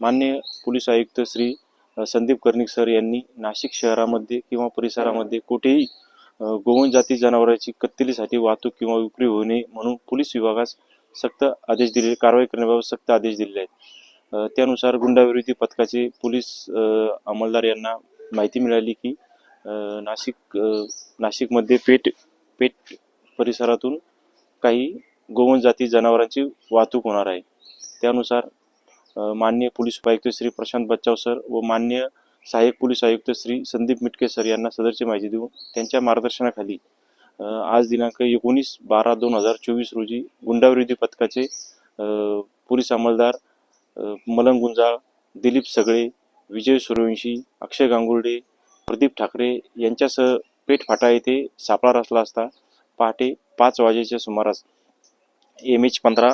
मान्य पोलीस आयुक्त श्री संदीप कर्णिक सर यांनी नाशिक शहरामध्ये किंवा परिसरामध्ये कुठेही गोवन जाती जनावरांची कत्तलीसाठी वाहतूक किंवा विक्री होऊ नये म्हणून पोलीस विभागास सक्त आदेश दिले कारवाई करण्याबाबत सक्त आदेश दिलेले आहेत. त्यानुसार गुंडाविरोधी पथकाचे पोलीस अंमलदार यांना माहिती मिळाली की नाशिक नाशिकमध्ये पेठ पेठ परिसरातून काही गोवन जाती जनावरांची वाहतूक होणार आहे. त्यानुसार माननीय पोलीस उपायुक्त श्री प्रशांत बच्चाव सर व मान्य सहाय्यक पोलीस आयुक्त श्री संदीप मिटके सर यांना सदरची माहिती देऊन त्यांच्या मार्गदर्शनाखाली आज दिनांक एकोणीस बारा दोन हजार चोवीस रोजी गुंडाविरोधी पथकाचे पोलीस अंमलदार मलंग गुंजाळ दिलीप सगळे विजय सूर्यवंशी अक्षय गांगुर्डे प्रदीप ठाकरे यांच्यासह पेठ फाटा येथे सापळा रचला असता पहाटे पाच वाजेच्या सुमारास एम एच पंधरा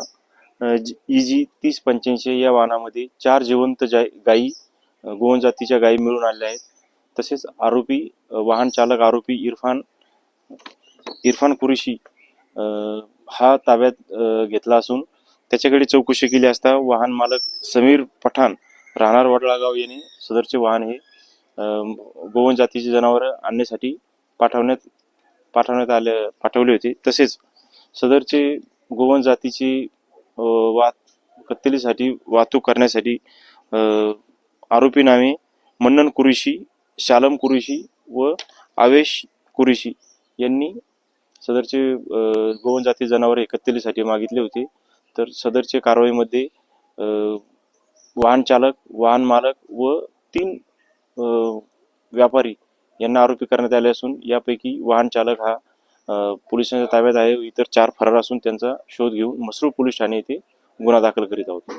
जी तीस पंच्याऐंशी या वाहनामध्ये चार जिवंत जाय गायी गोवन जातीच्या गायी मिळून आलेल्या आहेत. तसेच आरोपी वाहन चालक आरोपी इरफान इरफान कुरेशी हा ताब्यात घेतला असून त्याच्याकडे चौकशी केली असता वाहन मालक समीर पठाण राहणार वडलागाव यांनी सदरचे वाहन हे गोवन जातीचे जातीची जनावरं आणण्यासाठी पाठवण्यात पाठवण्यात आले पाठवले होते. तसेच सदरचे गोवन जातीची अ, वाहत कत्तलीसाठी वाहतूक करण्यासाठी आरोपी नावे मन्नन कुरेशी शालम कुरेशी व आवेश कुरेशी यांनी सदरचे गोवन जाती जनावरे कत्तलीसाठी मागितले होते. तर सदरचे कारवाईमध्ये वाहन चालक वाहन मालक व तीन व्यापारी यांना आरोपी करण्यात आले असून यापैकी वाहन चालक हा पोलिसांच्या ताब्यात आहे. इतर चार फरार असून त्यांचा शोध घेऊन मसरूळ पोलीस ठाणे येथे गुन्हा दाखल करीत आहोत.